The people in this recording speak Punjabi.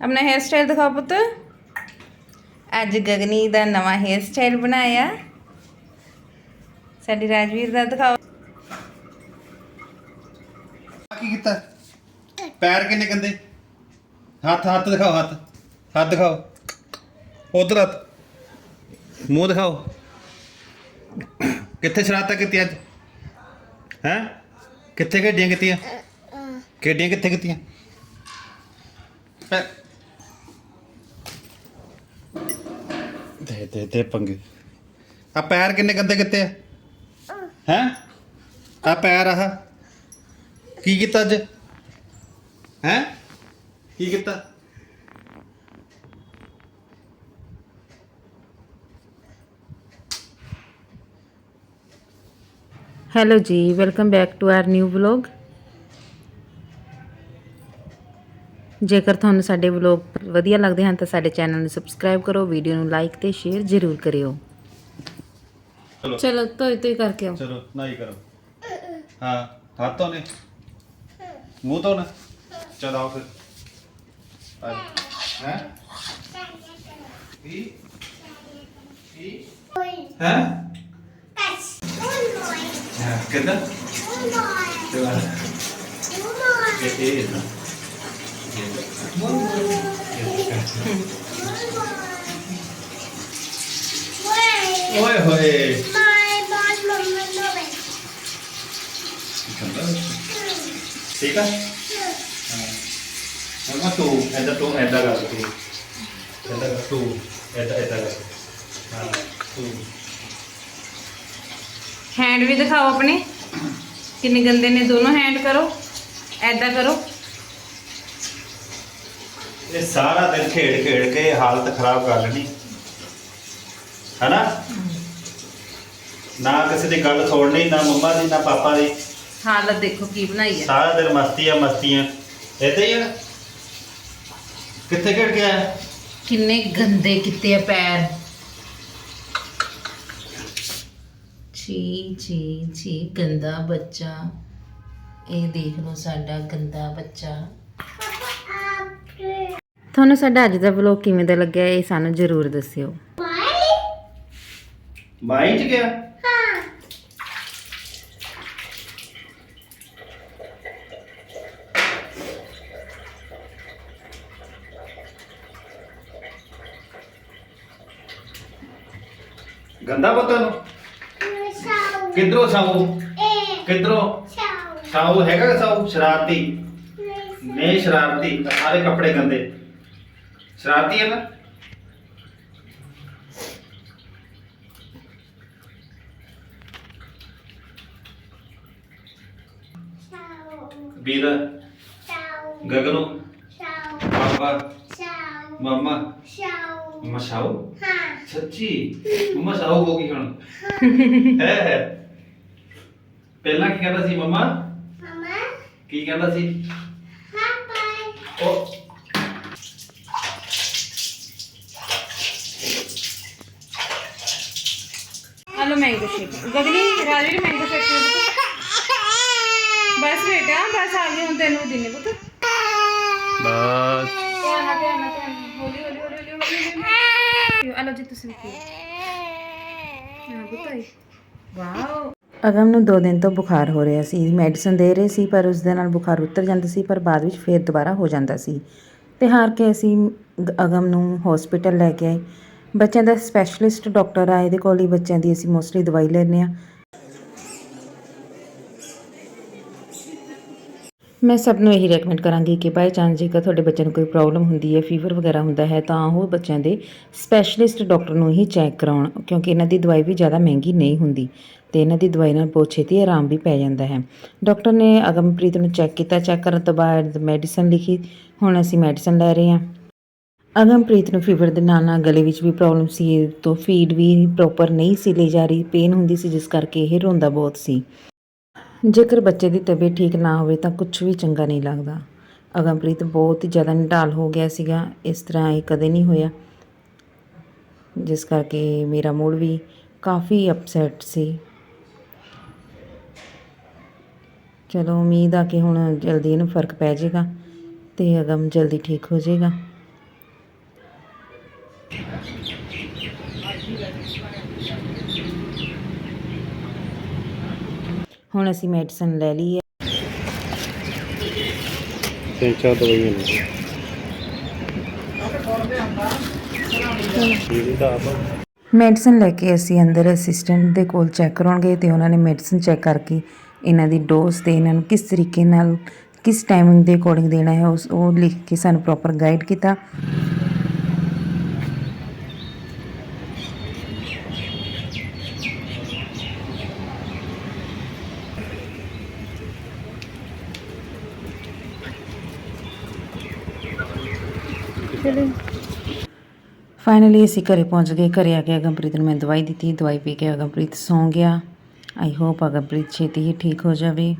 ਆਪਣਾ ਹੇਅਰ ਸਟਾਈਲ ਦਿਖਾਓ ਪੁੱਤ। ਅੱਜ ਗਗਨੀ ਦਾ ਨਵਾਂ ਹੇਅਰ ਸਟਾਈਲ ਬਣਾਇਆ। ਸਾਡੀ ਰਾਜਵੀਰ ਦਾ ਦਿਖਾਓ। ਕੀ ਕੀਤਾ? ਪੈਰ ਕਿੰਨੇ ਗੰਦੇ? ਹੱਥ ਹੱਥ ਦਿਖਾਓ, ਹੱਥ। ਹੱਥ ਦਿਖਾਓ। ਉਧਰ ਹੱਥ। ਮੂੰਹ ਦਿਖਾਓ। ਕਿੱਥੇ ਸ਼ਰਾਰਤਾਂ ਕੀਤੀਆਂ ਅੱਜ? ਹੈ? ਕਿੱਥੇ ਖੇਡੀਆਂ ਕੀਤੀਆਂ? ਖੇਡੀਆਂ ਕਿੱਥੇ ਕੀਤੀਆਂ? ਦੇ ਦੇ ਦੇ ਪੰਗੇ। ਆ ਪੈਰ ਕਿੰਨੇ ਗੰਦੇ ਕਿੱਤੇ ਆ? ਹੈ? ਆ ਪੈਰ ਆਹ। ਕੀ ਕੀਤਾ ਅੱਜ? ਹੈ? ਕੀ ਕੀਤਾ? ਹੈਲੋ ਜੀ welcome back to our new vlog ਜੇਕਰ ਤੁਹਾਨੂੰ ਸਾਡੇ ਵਲੌਗ ਵਧੀਆ ਲੱਗਦੇ ਹਨ ਤਾਂ ਸਾਡੇ ਚੈਨਲ ਨੂੰ ਸਬਸਕ੍ਰਾਈਬ ਕਰੋ ਵੀਡੀਓ ਨੂੰ ਲਾਈਕ ਤੇ ਸ਼ੇਅਰ ਜ਼ਰੂਰ ਕਰਿਓ। ਚਲੋ। ਚਲੋ ਤੋਈ ਤੋਈ ਕਰਕੇ ਆਓ। ਚਲੋ ਨਹੀਂ ਕਰੋ। ਹਾਂ ਹੱਥ ਧੋਨੇ? ਮੂੰਹ ਧੋਣਾ? ਚਲ ਆਓ ਫਿਰ। ਹੈ ਕੀ ਕੀ ਹੈ? ਹਾਂ ਕਿੱਦਾਂ? ਚਲਾ ਇਹ ਇਹ ਨਾ ਓਏ ਹੋਏ ਠੀਕ ਆ ਮਮਾ ਤੂੰ ਐਦਾਂ ਤੂੰ ਐਦਾਂ ਕਰ ਤੂੰ ਐਦਾਂ ਕਰ ਤੂੰ ਐਦਾਂ ਐਦਾਂ ਕਰ ਹਾਂ ਤੂੰ ਹੈਂਡ ਵੀ ਦਿਖਾਓ ਆਪਣੇ। ਕਿੰਨੇ ਗੰਦੇ ਨੇ ਦੋਨੋਂ ਹੈਂਡ ਕਰੋ। ਐਦਾਂ ਕਰੋ। ਇਹ ਸਾਰਾ ਦਿਨ ਖੇਡ ਖੇਡ ਕੇ ਹਾਲਤ ਖਰਾਬ ਕਰ ਲੈਣੀ। ਹੈਨਾ? ਨਾ ਕਿਸੇ ਦੀ ਗੱਲ ਸੁਣਨੀ ਨਾ ਮੰਮਾ ਦੀ ਨਾ ਪਾਪਾ ਦੀ। ਹਾਲਤ ਦੇਖੋ ਕੀ ਬਣਾਈ ਹੈ ਸਾਰਾ ਦਿਨ ਮਸਤੀਆਂ ਮਸਤੀਆਂ। ਏਦਾਂ ਹੀ ਆ। ਕਿੱਥੇ ਖੇਡ ਕੇ ਆਇਆ? ਕਿੰਨੇ ਗੰਦੇ ਕੀਤੇ ਆ ਪੈਰ। ਛੀ ਛੀ ਛੀ ਗੰਦਾ ਬੱਚਾ। ਇਹ ਦੇਖ ਲਓ ਸਾਡਾ ਗੰਦਾ ਬੱਚਾ। ਤੁਹਾਨੂੰ ਸਾਡਾ ਅੱਜ ਦਾ ਵਲੌਗ ਕਿਵੇਂ ਦਾ ਲੱਗਿਆ ਇਹ ਸਾਨੂੰ ਜ਼ਰੂਰ ਦੱਸਿਓ। ਬਾਈ ਚ ਗਿਆ? ਗੰਦਾ ਪਤਾ ਨੂੰ ਕਿੱਧਰੋਂ ਸਾਊ? ਕਿੱਧਰੋਂ? ਸਾਊ ਹੈਗਾ ਸਾਊ? ਸ਼ਰਾਰਤੀ? ਨੇ ਸ਼ਰਾਰਤੀ। ਸਾਰੇ ਕੱਪੜੇ ਗੰਦੇ। ਸ਼ਰਾਰਤੀ ਹੈ ਨਾ? ਵੀਰ ਗਗਨੂ ਪਾਪਾ ਮਮਾ। ਮਮਾ ਸਾਊ ਸੱਚੀ? ਮਮਾ ਸਾਊ ਹੋ ਗਈ ਹੁਣ। ਹੈ। ਪਹਿਲਾਂ ਕੀ ਕਹਿੰਦਾ ਸੀ ਮਮਾ? ਕੀ ਕਹਿੰਦਾ ਸੀ? ਉਹ hello mango shake Gagni Rajveer mango shake ਪੀਓ ਪੁੱਤ ਬਸ ਬੇਟਾ ਬਸ ਆ ਗਈ ਹੁਣ ਤੈਨੂੰ ਦਿਨੇ ਪੁੱਤ। ਬਸ। ਧਿਆਨ ਨਾਲ ਧਿਆਨ ਨਾਲ ਧਿਆਨ ਨਾਲ। ਹੌਲੀ ਹੌਲੀ ਹੌਲੀ ਹੌਲੀ ਹੌਲੀ ਹੌਲੀ ਹਲੋ। ਜੀ ਤੁਸੀਂ ਵੀ ਪੀਓ ਹਾਂ ਪੁੱਤ ਆਈ। ਵਾਓ। ਅਗਮ ਨੂੰ 2 ਦਿਨ ਤੋਂ ਬੁਖਾਰ ਹੋ ਰਿਹਾ ਸੀ। ਮੈਡੀਸਨ ਦੇ ਰਹੇ ਸੀ ਪਰ ਉਸ ਦੇ ਨਾਲ ਬੁਖਾਰ ਉਤਰ ਜਾਂਦਾ ਸੀ ਪਰ ਬਾਅਦ ਵਿੱਚ ਫੇਰ ਦੁਬਾਰਾ ਹੋ ਜਾਂਦਾ ਸੀ। ਤੇ ਹਾਰ ਕੇ ਅਸੀਂ ਅਗਮ ਨੂੰ ਹਸਪੀਟਲ ਲੈ ਕੇ ਆਏ। ਬੱਚਿਆਂ ਦਾ ਸਪੈਸ਼ਲਿਸਟ ਡਾਕਟਰ ਆ, ਇਹਦੇ ਕੋਲ ਹੀ ਬੱਚਿਆਂ ਦੀ ਅਸੀਂ ਮੋਸਟਲੀ ਦਵਾਈ ਲੈਂਦੇ ਆ ਮੈਂ ਸਭ ਨੂੰ ਇਹੀ ਰეკਮੈਂਡ ਕਰਾਂਗੀ ਕਿ ਬਾਈ ਚਾਂਸ ਜੇਕਰ ਤੁਹਾਡੇ ਬੱਚੇ ਨੂੰ ਕੋਈ ਪ੍ਰੋਬਲਮ ਹੁੰਦੀ ਹੈ ਫੀਵਰ ਵਗੈਰਾ ਹੁੰਦਾ ਹੈ, ਤਾਂ ਉਹ ਬੱਚਿਆਂ ਦੇ ਸਪੈਸ਼ਲਿਸਟ ਡਾਕਟਰ ਨੂੰ ਹੀ ਚੈੱਕ ਕਰਾਉਣ, ਕਿਉਂਕਿ ਇਹਨਾਂ ਦੀ ਦਵਾਈ ਵੀ ਜ਼ਿਆਦਾ ਮਹਿੰਗੀ ਨਹੀਂ ਹੁੰਦੀ ਤੇ ਇਹਨਾਂ ਦੀ ਦਵਾਈ ਨਾਲ ਬਹੁਤ ਛੇਤੀ ਆਰਾਮ ਵੀ ਪੈ ਜਾਂਦਾ ਹੈ। ਡਾਕਟਰ ਨੇ ਅਗਮਪ੍ਰੀਤ ਨੂੰ ਚੈੱਕ ਕੀਤਾ ਚੈੱਕ ਕਰਨ ਤੋਂ ਬਾਅਦ ਮੈਡੀਸਨ ਲਿਖੀ, ਹੁਣ ਅਸੀਂ ਮੈਡੀਸਨ ਲੈ ਰਹੇ ਹਾਂ। ਅਗਮਪ੍ਰੀਤ ਨੂੰ ਫੀਵਰ ਦੇ ਨਾਲ ਨਾਲ ਗਲੇ ਵਿੱਚ ਵੀ ਪ੍ਰੋਬਲਮ ਸੀ ਤੋਂ ਫੀਡ ਵੀ ਪ੍ਰੋਪਰ ਨਹੀਂ ਸੀ ਲਈ ਜਾ ਰਹੀ ਪੇਨ ਹੁੰਦੀ ਸੀ ਜਿਸ ਕਰਕੇ ਇਹ ਰੋਂਦਾ ਬਹੁਤ ਸੀ। ਜੇਕਰ ਬੱਚੇ ਦੀ ਤਬੀਅਤ ਠੀਕ ਨਾ ਹੋਵੇ ਤਾਂ ਕੁਝ ਵੀ ਚੰਗਾ ਨਹੀਂ ਲੱਗਦਾ। ਅਗਮਪ੍ਰੀਤ ਬਹੁਤ ਹੀ ਜ਼ਿਆਦਾ ਨਿਢਾਲ ਹੋ ਗਿਆ ਸੀਗਾ, ਇਸ ਤਰ੍ਹਾਂ ਇਹ ਕਦੇ ਨਹੀਂ ਹੋਇਆ। ਜਿਸ ਕਰਕੇ ਮੇਰਾ ਮੂਡ ਵੀ ਕਾਫੀ ਅਪਸੈਟ ਸੀ। ਚਲੋ ਉਮੀਦ ਆ ਕਿ ਹੁਣ ਜਲਦੀ ਇਹਨੂੰ ਫ਼ਰਕ ਪੈ ਜਾਏਗਾ ਤੇ ਅਗਮ ਜਲਦੀ ਠੀਕ ਹੋ ਜਾਏਗਾ। ਹੁਣ ਅਸੀਂ ਮੈਡੀਸਨ ਲੈ ਲਈ ਹੈ। ਤਿੰਨ ਚਾਰ ਦਵਾਈਆਂ ਨੇ। ਮੈਡੀਸਨ ਲੈ ਕੇ ਅਸੀਂ ਅੰਦਰ ਅਸਿਸਟੈਂਟ ਦੇ ਕੋਲ ਚੈੱਕ ਕਰਾਉਣਗੇ ਤੇ ਉਹਨਾਂ ਨੇ ਮੈਡੀਸਨ ਚੈੱਕ ਕਰਕੇ ਇਹਨਾਂ ਦੀ ਡੋਜ਼ ਤੇ ਇਹਨਾਂ ਨੂੰ ਕਿਸ ਤਰੀਕੇ ਨਾਲ ਕਿਸ ਟਾਈਮਿੰਗ ਦੇ ਅਕੋਰਡਿੰਗ ਦੇਣਾ ਹੈ ਉਸ ਉਹ ਲਿਖ ਕੇ ਸਾਨੂੰ ਪ੍ਰੋਪਰ ਗਾਈਡ ਕੀਤਾ। ਫਾਈਨਲੀ ਅਸੀਂ ਘਰੇ ਪਹੁੰਚ ਗਏ। ਘਰੇ ਆ ਕੇ ਅਗਮਪ੍ਰੀਤ ਨੂੰ ਮੈਂ ਦਵਾਈ ਦਿੱਤੀ। ਦਵਾਈ ਪੀ ਕੇ ਅਗਮਪ੍ਰੀਤ ਸੌਂ ਗਿਆ। ਆਈ ਹੋਪ ਅਗਮਪ੍ਰੀਤ ਛੇਤੀ ਹੀ ਠੀਕ ਹੋ ਜਾਵੇ।